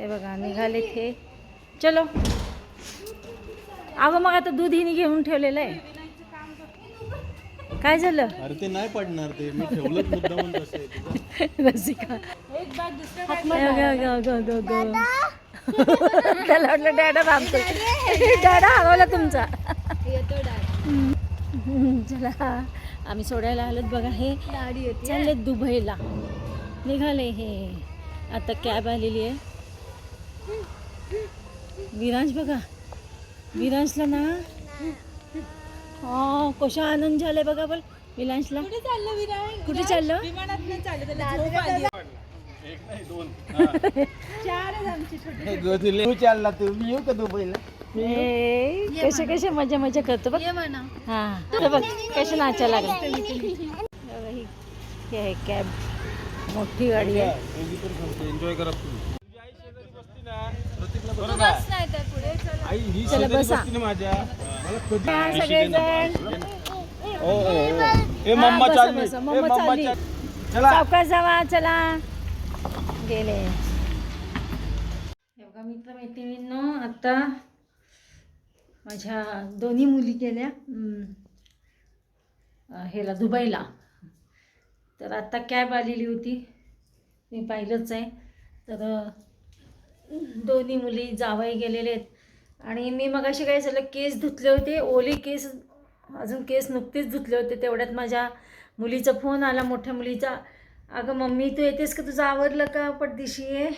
हे बघा निघाले हे. चलो. अगं मग आता दूध हिने घेऊन ठेवलेलं आहे. काय झालं? अरे ते नाही पडणार ते. मी तसं आहे ते. रसिका. त्याला वाटलं डॅडा थांबतो डॅडा हरवला तुमचा. हम्म, चला. आम्ही सोडायला आलोत बघा हे. चालले दुबईला. निघाले हे. आता कॅब आलेली आहे. विरांश बघा. विरांशला ना? हा कशा आनंद झालाय बघा बल विरांशला कुठे चाललं तू चालला तू. मी येऊ का दुबईला? ए, कसे कसे मजा मजा करतो बघ. हा बघ कसे नाचायला लागले? हे कॅब. मोठी गाडी आहे. एन्जॉय करा जावा चला. गेले. हे बघा मित्र मैत्रिणींनो आता माझ्या दोन्ही मुली गेल्या. ह्याला दुबईला. तर आता कॅब आलेली होती. मी पाहिलंच आहे. तर दोन्ही मुली जावई गेलेले आहेत. आणि मी मग असे काय झालं केस धुतले होते ओले केस अजून केस नुकतेच धुतले होते तेवढ्यात माझ्या मुलीचा फोन आला मोठ्या मुलीचा. अगं मम्मी तू येतेस का? तुझं आवरलं का? पटदिशी आहे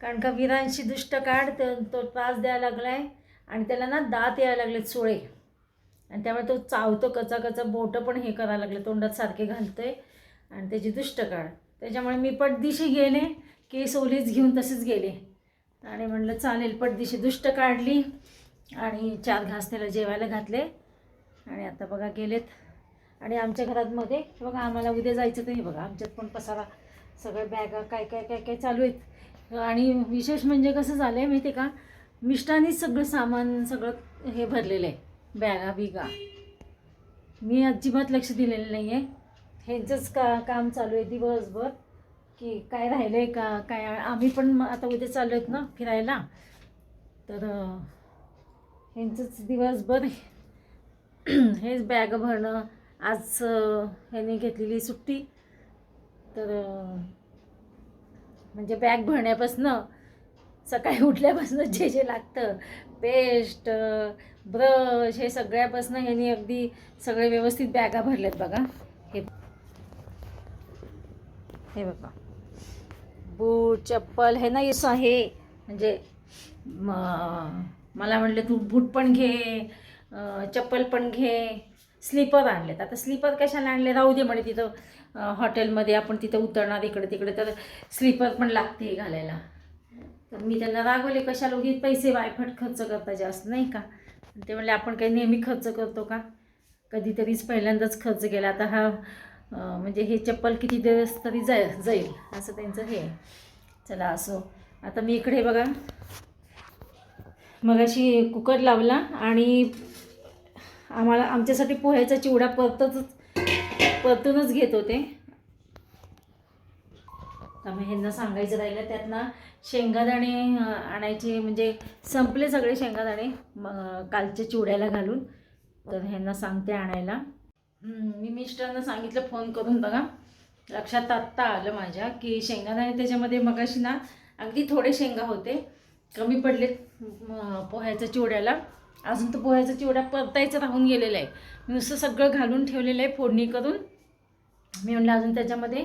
कारण का विरांशी दुष्ट काढ तर तो त्रास द्यायला लागला आहे आणि त्याला ना दात यायला लागलेत सोळे. आणि त्यामुळे तो चावतो कचा कचा बोटं पण हे करायला लागले तोंडात सारखे घालतो आहे आणि त्याची दुष्ट काढ. त्याच्यामुळे मी पटदिशी गेले केस ओलीच घेऊन तसेच गेले. आणि म्हणलं चालेल. पडदिशी दुष्ट काढली आणि चार घास त्याला जेवायला घातले. आणि आता बघा गेलेत. आणि आमच्या घरात मध्ये बघा आम्हाला उद्या जायचं तर हे बघा आमच्यात पण पसारा सगळ्या बॅगा काय काय काय काय चालू आहेत. आणि विशेष म्हणजे कसं झालं आहे माहिती आहे का? मिष्टानीच सगळं सामान सगळं हे भरलेलं आहे बॅगा बिगा. मी अजिबात लक्ष दिलेलं नाही आहे ह्यांचंच का काम चालू आहे दिवसभर. की काय राहिलं आहे का? काय आम्ही पण मग आता उद्या चाललो आहेत ना फिरायला. तर ह्यांचंच दिवसभर हेच बॅग भरणं. आज अं, ह्याने घेतलेली सुट्टी. तर म्हणजे बॅग भरण्यापासनं सकाळी उठल्यापासून जे जे लागतं. पेस्ट ब्रश हे सगळ्यापासनं ह्यांनी अगदी सगळे व्यवस्थित बॅगा भरल्यात बघा. हे. हे बघा. बूट चप्पल हे ना असं आहे. म्हणजे म- मला म्हणले तू बूट पण घे चप्पल पण घे. स्लीपर आणलेत. आता स्लीपर कशाला आणले? राहू दे म्हणे तिथं हॉटेलमध्ये आपण तिथं उतरणार इकडे तिकडे तर स्लीपर पण लागते घालायला. तर मी त्यांना रागवले कशाला उगीच पैसे वायफट खर्च करता जास्त नाही का? ते म्हणले आपण काही नेहमी खर्च करतो का? कधीतरीच पहिल्यांदाच खर्च केला. आता हा म्हणजे हे चप्पल किती दिवस तरी जाय जाईल असं त्यांचं हे चला असो. आता मी इकडे बघा. मग अशी कुकर लावला आणि आम्हाला आमच्यासाठी पोह्याचा चिवडा परतच परतूनच घेत होते. त्यामुळे ह्यांना सांगायचं राहिलं त्यातनं शेंगादाणे आणायचे म्हणजे संपले सगळे शेंगादाणे मग कालच्या चिवड्याला घालून. तर ह्यांना सांगते आणायला. मी मिस्टरांना सांगितलं फोन करून बघा. लक्षात आत्ता आलं माझ्या की शेंगादाणे त्याच्यामध्ये मगाशी ना अगदी थोडे शेंगा होते. कमी पडलेत पोह्याच्या चिवड्याला. अजून तर पोह्याचा चिवडा परतायचं राहून गेलेलं आहे. मी नुसतं सगळं घालून ठेवलेलं आहे फोडणी करून. मी म्हणलं अजून त्याच्यामध्ये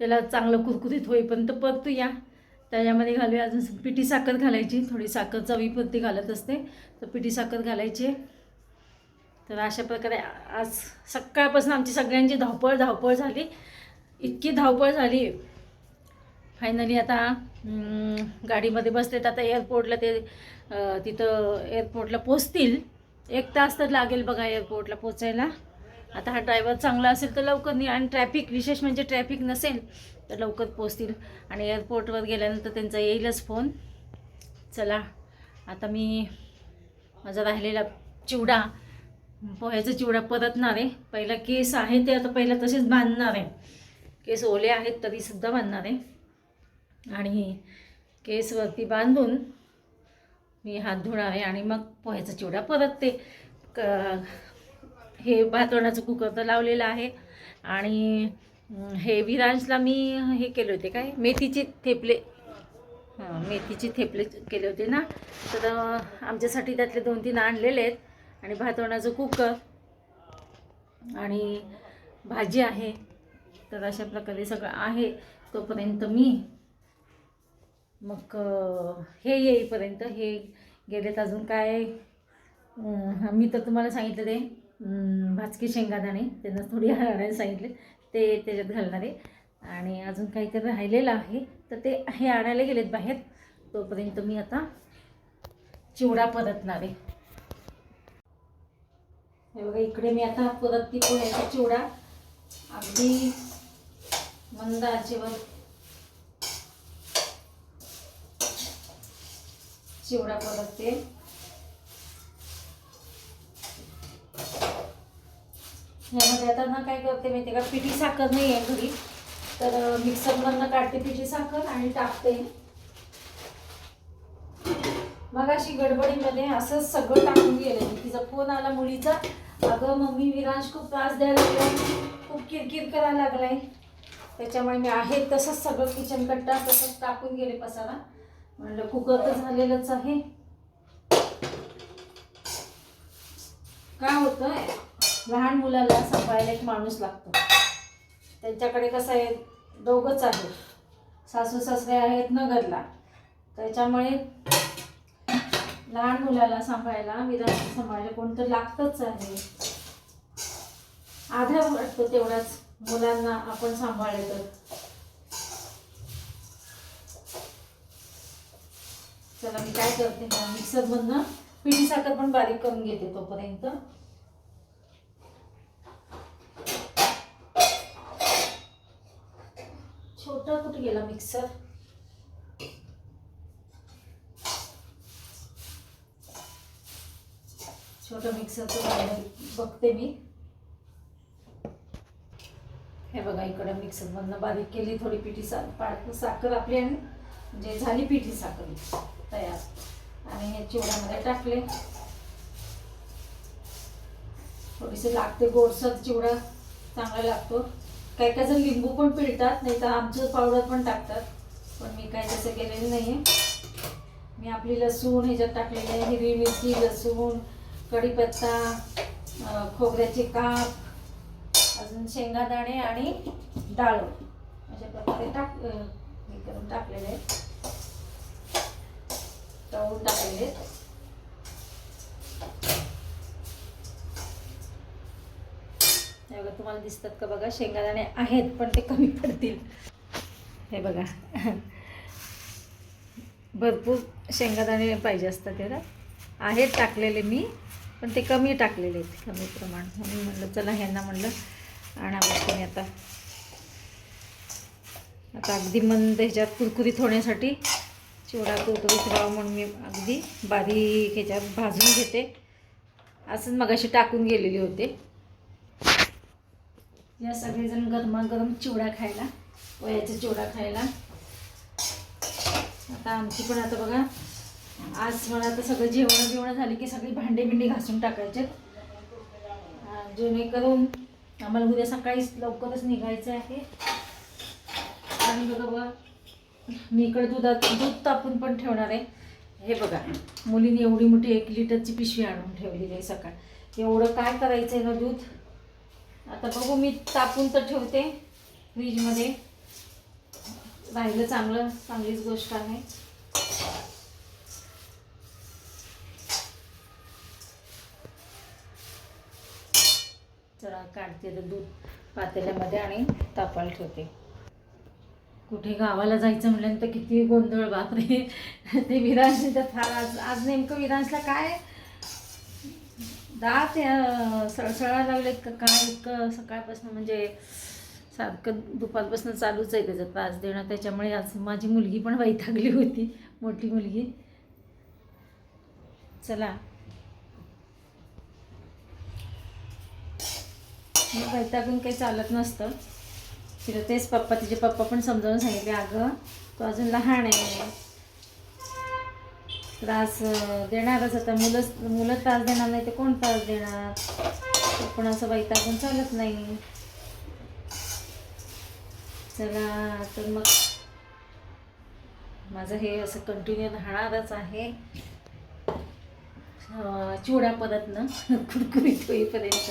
त्याला चांगलं कुरकुरीत होईपर्यंत परतू या त्याच्यामध्ये घालूया अजून पिठी साखर घालायची. थोडी साखर चवीपुरती घालत असते तर पिठी साखर घालायची तर अशा प्रकारे आज सकाळपासून आमची सगळ्यांची धावपळ धावपळ झाली. इतकी धावपळ झाली. फायनली आता गाडीमध्ये गाडीमध्ये बसलेत. आता एअरपोर्टला ते तिथं एअरपोर्टला पोचतील. एक तास तर लागेल बघा एअरपोर्टला पोचायला. आता हा ड्रायव्हर चांगला असेल तर लवकर नाही आणि ट्रॅफिक विशेष म्हणजे ट्रॅफिक नसेल तर लवकर पोचतील. आणि एअरपोर्टवर गेल्यानंतर त्यांचा येईलच फोन चला आता मी माझा राहिलेला चिवडा पोह्याचा चिवडा परतणार आहे पहिला केस आहे ते आता पहिला तसेच बांधणार आहे. केस ओले आहेत तरीसुद्धा बांधणार आहे. आणि केसवरती बांधून मी हात धुणार आहे आणि मग पोह्याचा चिवडा परतते क हे भातवणाचं कुकर तर लावलेलं आहे. आणि हे विरांशला मी हे केले होते काय? मेथीचे थेपले. हां मेथीचे थेपले केले होते ना. तर आमच्यासाठी त्यातले दोन तीन आणलेले आहेत. आणि भातवणाचं कुकर. आणि भाजी आहे. तर अशा प्रकारे सगळं आहे. तोपर्यंत मी मग हे येईपर्यंत हे गेलेत अजून काय मी तर तुम्हाला सांगितलं ते भाजकी शेंगादाणे. त्यांना थोडी आणायला सांगितले. ते त्याच्यात घालणारे आणि अजून काहीतरी राहिलेलं आहे. तर ते हे आणायला गेलेत बाहेर. तोपर्यंत मी आता चिवडा परतणार आहे. हे बघा इकडे मी आता परत ती पोह्याचा चिवडा. अगदी मंद आचेवर चिवडा परतते. यामध्ये आता ना काय करते माहिती का? पिठी साखर नाही आहे घरी. तर मिक्सरमधनं काढते पिठी साखर आणि टाकते. मग अशी गडबडीमध्ये असं सगळं टाकून गेलं तिचा फोन आला मुलीचा. अगं मम्मी विरांश खूप त्रास द्यायला लागलाय. खूप किरकिर करायला लागलाय. त्याच्यामुळे मी आहे तसंच सगळं किचन कट्टा तसंच टाकून गेले पसारा. म्हणलं कुकर तर झालेलंच आहे. काय होतं लहान मुलाला सांभाळायला एक माणूस लागतो. त्यांच्याकडे कसं आहे दोघंच आहे सासू सासरे आहेत नगरला. त्याच्यामुळे लहान मुलाला सांभाळायला विरांशी सांभाळायला कोणतं लागतंच आहे. आधार वाटतो तेवढाच मुलांना आपण सांभाळले तर. चला मी काय करते ना मिक्सरमधनं पिठी साखर पण बारीक करून घेते तोपर्यंत. छोटा कुठे गेला मिक्सर? छोटं मिक्सरचं बाहेर बघते मी. हे बघा इकडं मिक्सरमधनं बारीक केली थोडी पिठी सा पाड साखर आपली आणि म्हणजे झाली पिठी साखर तयार. आणि हे चिवड्यामध्ये टाकले. थोडीसे लागते गोडसर चिवडा चांगला लागतो. काही काही जण लिंबू पण पिळतात नाही तर आमचं पावडर पण टाकतात पण मी काही तसं केलेलं नाही आहे मी आपली लसूण ह्याच्यात टाकलेली आहे हिरवी मिरची लसूण कढीपत्ता खोबऱ्याचे काप अजून शेंगादाणे आणि डाळ. अशा प्रकारे टाक हे करून टाकलेले आहेत. तळून टाकलेले आहेत. बघा तुम्हाला दिसतात का बघा शेंगादाणे आहेत पण ते कमी पडतील. हे बघा. भरपूर शेंगादाणे पाहिजे असतात त्याला. आहेत टाकलेले मी. पण ते कमी टाकलेले आहेत कमी प्रमाण. म्हणून म्हणलं चला ह्यांना म्हणलं आणावं तुम्ही आता. आता अगदी मंद ह्याच्यात कुरकुरीत होण्यासाठी चिवडा कुरकुरीत व्हावं म्हणून मी अगदी बारीक ह्याच्यात भाजून घेते. असंच मगाशी टाकून गेलेले होते. या सगळेजण गरमागरम चिवडा खायला वयाचा चिवडा खायला. आता आमची पण आता बघा आज मला आता सगळं जेवण बिवणं झाली की सगळी भांडे बिंडी घासून टाकायचे जेणेकरून आम्हाला उद्या सकाळीच लवकरच निघायचं आहे. आणि बघा बघा मी इकडे दुधात दूध तापून पण ठेवणार आहे. हे बघा मुलीने एवढी मोठी एक लिटरची पिशवी आणून ठेवलेली आहे सकाळ. एवढं काय करायचं आहे ना दूध? आता बघू मी तापून तर ठेवते फ्रीजमध्ये. राहिलं चांगलं चांगलीच गोष्ट आहे चला काढते तर दूध पातेल्यामध्ये आणि तापायला ठेवते. कुठे गावाला जायचं म्हटल्यानंतर किती गोंधळ बापरे. ते विरांश तर फार आज आज नेमकं विरांशला काय? दात अं, सळसळायला लागलेत का? काय इतकं सकाळपासून म्हणजे सारखं दुपारपासून चालूच आहे त्याचा त्रास देणं. त्याच्यामुळे आज माझी मुलगी पण वैतागली होती मोठी मुलगी. चला. मग वैतागून काही चालत नसतं. तिला तेच पप्पा तिचे पप्पा पण समजावून सांगितले अगं तो अजून लहान आहे. त्रास देणारच आता मुलं मुलं त्रास देणार नाही ते कोण त्रास देणार? पण असं वैतागून चालत नाही. चला तर मग माझं हे असं कंटिन्यू राहणारच आहे. अं, चिवडा परतनं कुरकुरीत होईपर्यंत.